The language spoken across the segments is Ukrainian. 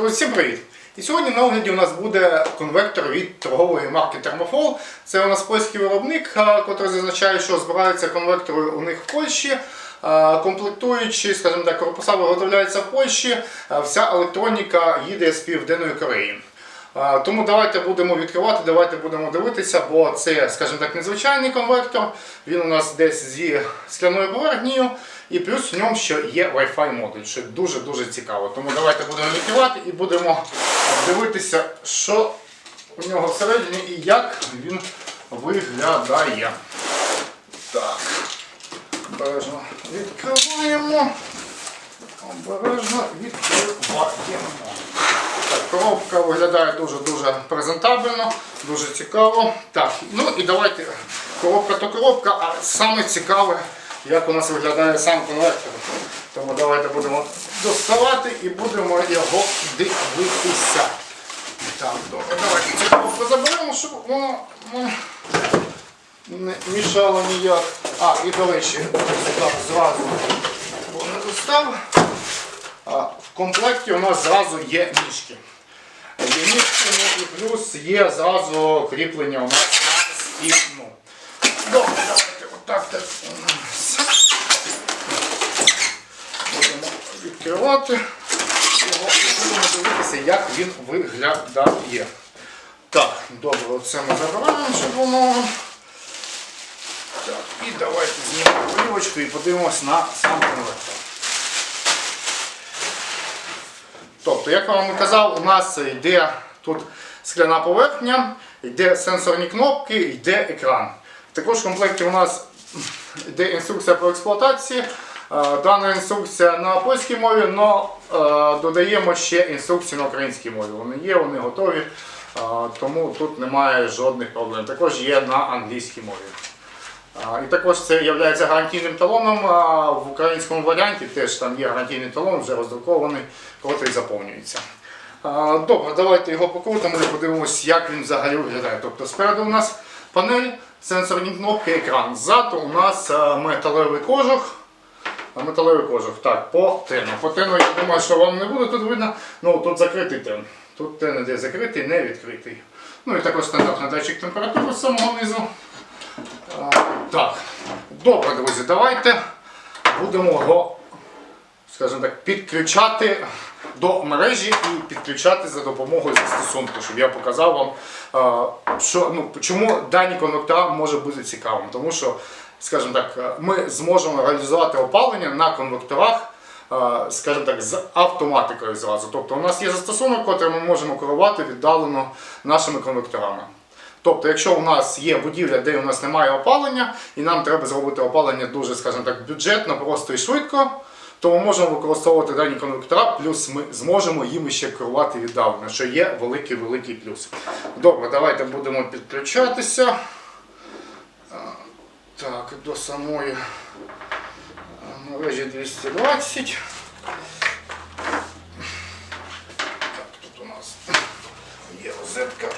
Друзі, всім привіт! І сьогодні на огляді у нас буде конвектор від торгової марки Thermofol. Це у нас польський виробник, котрий зазначає, що збираються конвектори у них в Польщі. А, Комплектуючі, скажімо так, корпуса виготовляються в Польщі, вся електроніка їде з Південної Кореї. Тому давайте будемо відкривати, давайте будемо дивитися, бо це, скажімо так, незвичайний конвектор. Він у нас десь зі скляною поверхнею, і плюс в ньому ще є Wi-Fi модуль, що дуже-дуже цікаво. Тому давайте будемо відкривати і будемо дивитися, що у нього всередині і як він виглядає. Так, обережно відкриваємо. Обережно відкриваємо. Так, коробка виглядає дуже-дуже презентабельно, дуже цікаво. Так, ну і давайте коробка то коробка, а саме цікаве, як у нас виглядає сам конвертер. Тому давайте будемо доставати і будемо його дивитися. Так, добре, давайте цю коробку заберемо, щоб воно ну, не мішало ніяк. А, і до речі, сюди зразу не достав. А, В комплекті у нас зразу є ніжки. Є ніжки, ну і плюс є зразу кріплення у нас на стіну. Добре, давайте отак так. Будемо відкривати його і будемо дивитися, як він виглядає. Так, добре, оце ми забираємо, воно. Так, і давайте знімемо плівочку і подивимось на сам конвертер. Тобто, як я вам казав, у нас йде тут скляна поверхня, йде сенсорні кнопки, йде екран. Також в комплекті у нас йде інструкція по експлуатації. Е, Дана інструкція на польській мові, але додаємо ще інструкції на українській мові. Вони є, вони готові, е, тому тут немає жодних проблем. Також є на англійській мові. І також це є гарантійним талоном. В українському варіанті теж там є гарантійний талон, вже роздрукований, котрий заповнюється. Добре, давайте його покрутимо і подивимось, як він взагалі виглядає. Тобто спереду у нас панель, сенсорні кнопки, екран. Ззаду у нас металевий кожух. А, Металевий кожух. Так, по тену. По тену, я думаю, що вам не буде тут видно. Ну, тут закритий тен. Тут тен іде закритий, не відкритий. Ну і також стандартний датчик температури з самого низу. А, Так, добре, друзі, давайте будемо його, скажімо так, підключати до мережі і підключати за допомогою застосунку, щоб я показав вам, що, ну, чому дані конвектора може бути цікавим. Тому що, скажімо так, ми зможемо реалізувати опалення на конвекторах. Скажімо так, з автоматикою зразу. Тобто у нас є застосунок, який ми можемо керувати віддалено нашими конвекторами. Тобто, якщо у нас є будівля, де у нас немає опалення, і нам треба зробити опалення дуже, скажімо так, бюджетно, просто і швидко, то ми можемо використовувати дані конвектора, плюс ми зможемо їм ще керувати віддалено, що є великий-великий плюс. Добре, давайте будемо підключатися. Так, до самої мережі 220. Так, тут у нас є розетка.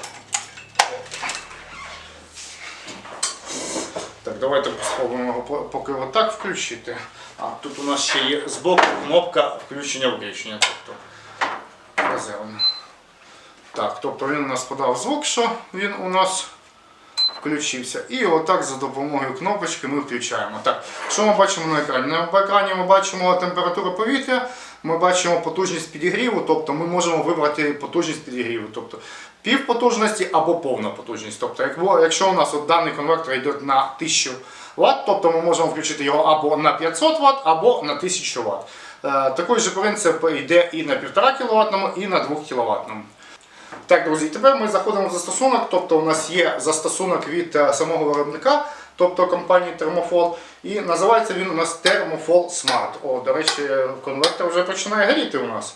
Так, давайте спробуємо його поки отак включити. А тут у нас ще є збоку кнопка включення виключення. Тобто резервна. Так, тобто він у нас подав звук, що він у нас включився. І отак за допомогою кнопочки ми включаємо. Так, що ми бачимо на екрані? На екрані ми бачимо температуру повітря, ми бачимо потужність підігріву, тобто ми можемо вибрати потужність підігріву. Тобто пів потужності або повна потужність. Тобто, якщо у нас от даний конвертер йде на 1000 Вт, тобто ми можемо включити його або на 500 Вт, або на 1000 Вт. Такий же принцип йде і на 1,5 кВт, і на 2 кВт. Так, друзі, тепер ми заходимо в застосунок, тобто у нас є застосунок від е, самого виробника, тобто компанії Thermofol, і називається він у нас Thermofol Smart. О, до речі, конвертер вже починає горіти у нас.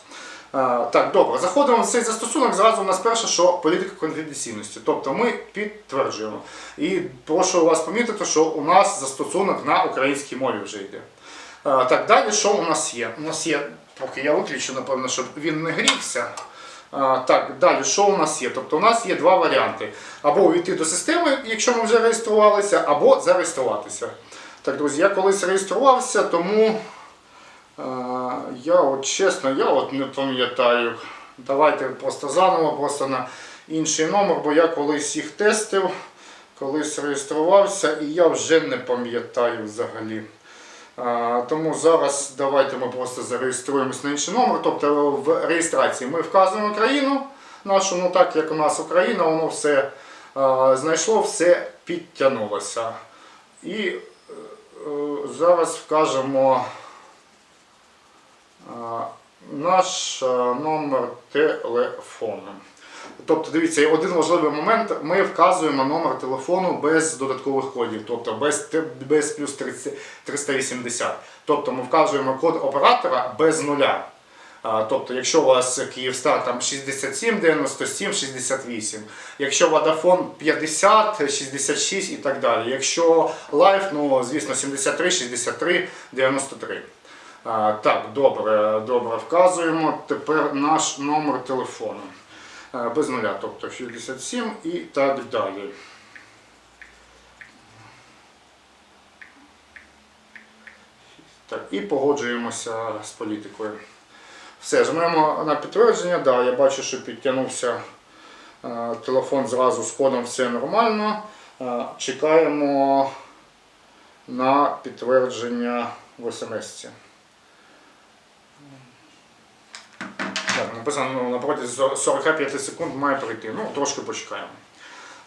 Е, Так, добре, заходимо в цей застосунок. Зразу у нас перше, що політика конфіденційності. Тобто ми підтверджуємо. І прошу вас помітити, що у нас застосунок на українській мові вже йде. Е, Так, далі що у нас є? У нас є, поки я виключу, напевно, щоб він не грівся. Так, далі, що у нас є? Тобто у нас є два варіанти. Або увійти до системи, якщо ми вже реєструвалися, або зареєструватися. Так, друзі, я колись реєструвався, тому я от чесно, я от не пам'ятаю, давайте просто заново, просто на інший номер, бо я колись їх тестив, колись реєструвався і я вже не пам'ятаю взагалі. Тому зараз давайте ми просто зареєструємось на інший номер. Тобто в реєстрації ми вказуємо країну нашу, ну так як у нас Україна, воно все знайшло, все підтягнулося. І е, зараз вкажемо наш номер телефону. Тобто, дивіться, один важливий момент. Ми вказуємо номер телефону без додаткових кодів, тобто без без плюс 30, 380. Тобто ми вказуємо код оператора без нуля. Тобто, якщо у вас Київстар там 67, 97, 68, якщо Vodafone 50, 66 і так далі. Якщо Live, ну звісно, 73, 63, 93. Так, добре, добре, вказуємо. Тепер наш номер телефону. А, Без нуля, тобто 67 і так далі. Так, і погоджуємося з політикою. Все, жмемо на підтвердження. Да, я бачу, що підтягнувся е, телефон зразу з кодом, все нормально. Е, чекаємо на підтвердження в смс. -ці. Так, написано ну, на протязі 45 секунд має прийти. Ну, трошки почекаємо.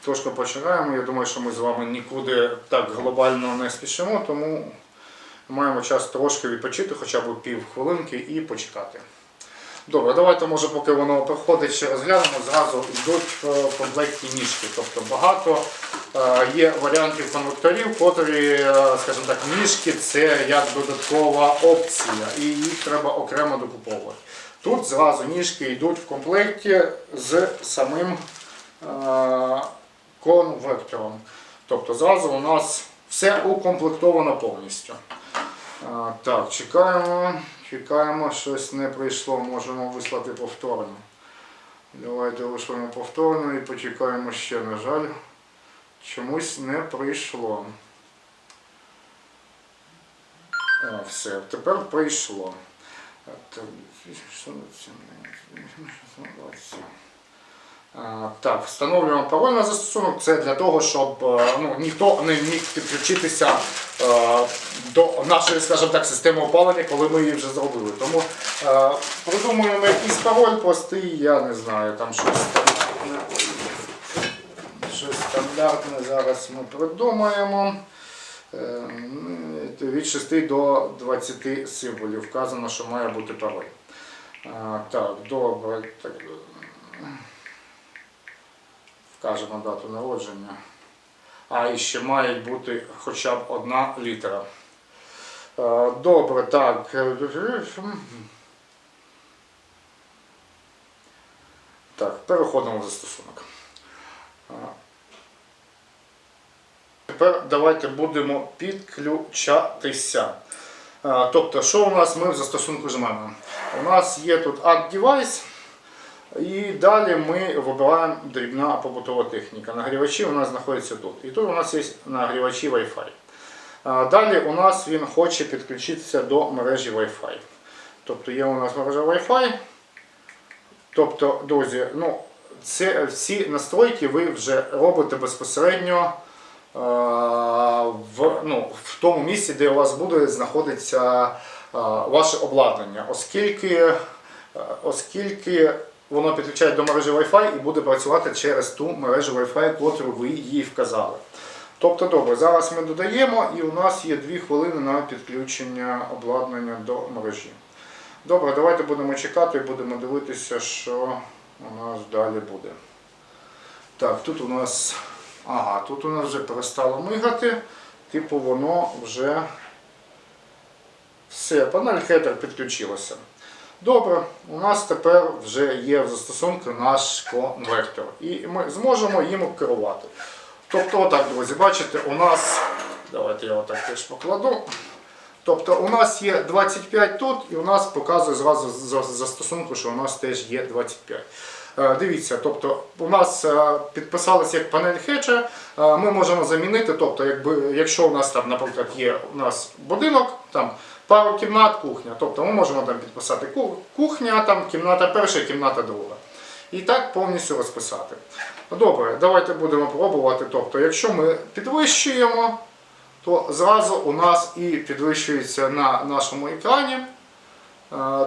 Трошки почекаємо. Я думаю, що ми з вами нікуди так глобально не спішимо, тому маємо час трошки відпочити, хоча б пів хвилинки і почекати. Добре, давайте може, поки воно проходить, ще розглянемо. Зразу йдуть е, в комплекті ніжки. Тобто багато є варіантів конвекторів, котрі, е, скажімо так, ніжки це як додаткова опція, і їх треба окремо докуповувати. Тут зразу ніжки йдуть в комплекті з самим е, конвектором. Тобто зразу у нас все укомплектовано повністю. Так, чекаємо, чекаємо, щось не прийшло, можемо вислати повторно. Давайте вишлемо повторно і почекаємо ще, на жаль. Чомусь не прийшло. А, все, тепер прийшло. Так, 627. А, Так, встановлюємо пароль на застосунок. Це для того, щоб е, ну, ніхто не міг підключитися е, до нашої, скажімо так, системи опалення, коли ми її вже зробили. Тому е, придумуємо якийсь пароль простий, я не знаю, там щось стандартне. Зараз ми придумаємо. Е, Від 6 до 20 символів вказано, що має бути пароль. Так, добре. Вкажемо дату народження. А і ще має бути хоча б одна літера. Е, Добре, так. Так, переходимо в застосунок. Е, Тепер давайте будемо підключатися. Е, Тобто, що у нас ми в застосунку жмемо? У нас є тут Add Device. І далі ми вибираємо дрібна побутова техніка. Нагрівачі у нас знаходяться тут. І тут у нас є нагрівачі Wi-Fi. Далі у нас він хоче підключитися до мережі Wi-Fi. Тобто є у нас мережа Wi-Fi. Тобто, друзі, ну, це, всі настройки ви вже робите безпосередньо е, в, ну, в тому місці, де у вас буде знаходитися е, ваше обладнання, оскільки, е, оскільки воно підключає до мережі Wi-Fi і буде працювати через ту мережу Wi-Fi, котру ви їй вказали. Тобто, добре, зараз ми додаємо і у нас є 2 хвилини на підключення обладнання до мережі. Добре, давайте будемо чекати і будемо дивитися, що у нас далі буде. Так, тут у нас. Ага, тут у нас вже перестало мигати. Типу воно вже все, панель хедер підключилася. Добре, у нас тепер вже є в застосунку наш конвертор. І ми зможемо їм керувати. Тобто, отак, друзі, бачите, у нас. Давайте я отак теж покладу. Тобто у нас є 25 тут, і у нас показує зразу застосунку, що у нас теж є 25. Е, Дивіться, тобто у нас е, підписалось як панель хеджа, е, ми можемо замінити, тобто, якби, якщо у нас там, наприклад, є у нас будинок, там пару кімнат, кухня. Тобто ми можемо там підписати кухня, там кімната перша, кімната друга. І так повністю розписати. Добре, давайте будемо пробувати. Тобто, якщо ми підвищуємо, то зразу у нас і підвищується на нашому екрані.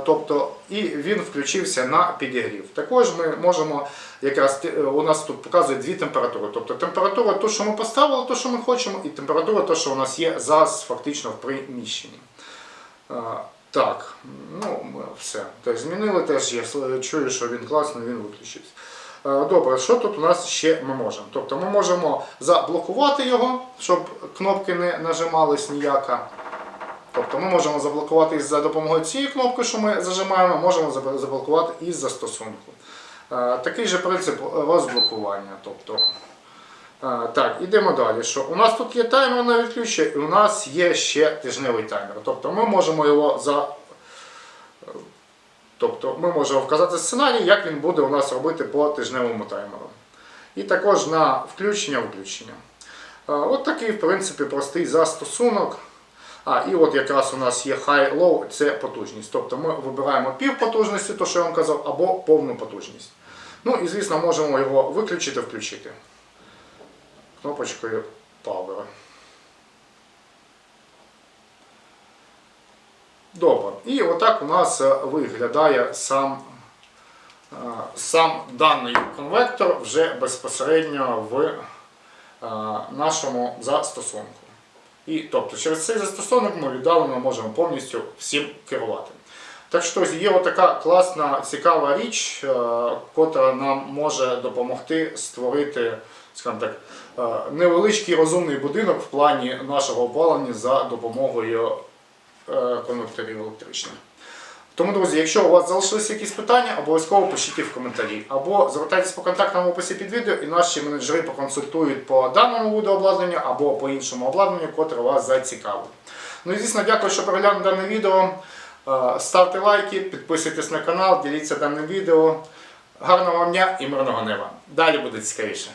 Тобто і він включився на підігрів. Також ми можемо, якраз е, у нас тут показує дві температури. Тобто температура, то, що ми поставили, то, що ми хочемо, і температура, то, що у нас є зараз фактично в приміщенні. Так, ну все. Теж змінили, теж я чую, що він класний, він виключився. Добре, що тут у нас ще ми можемо? Тобто ми можемо заблокувати його, щоб кнопки не нажимались ніяка. Тобто ми можемо заблокувати за допомогою цієї кнопки, що ми зажимаємо, можемо заблокувати із застосунку. Е, Такий же принцип розблокування. Тобто, е, так, ідемо далі. Що у нас тут є таймер на відключення, і у нас є ще тижневий таймер. Тобто ми можемо його за. Тобто ми можемо вказати сценарій, як він буде у нас робити по тижневому таймеру. І також на включення-виключення. Е, От такий, в принципі, простий застосунок. А, і от якраз у нас є high-low, це потужність. Тобто ми вибираємо пів потужності, то що я вам казав, або повну потужність. Ну і звісно, можемо його виключити, включити. Кнопочкою Power. Добре. І отак у нас е, виглядає сам, е, сам даний конвектор вже безпосередньо в е, нашому застосунку. І тобто через цей застосунок ми віддалено можемо повністю всім керувати. Так що є отака класна, цікава річ, е, котра нам може допомогти створити, скажімо так, е, невеличкий розумний будинок в плані нашого опалення за допомогою е, конвекторів електричних. Тому, друзі, якщо у вас залишилися якісь питання, обов'язково пишіть їх в коментарі. Або звертайтесь по контактам в описі під відео, і наші менеджери поконсультують по даному видообладнанню або по іншому обладнанню, котре вас зацікавить. Ну і звісно, дякую, що переглянули дане відео. Е, Ставте лайки, підписуйтесь на канал, діліться даним відео. Гарного вам дня і мирного неба. Далі буде цікавіше.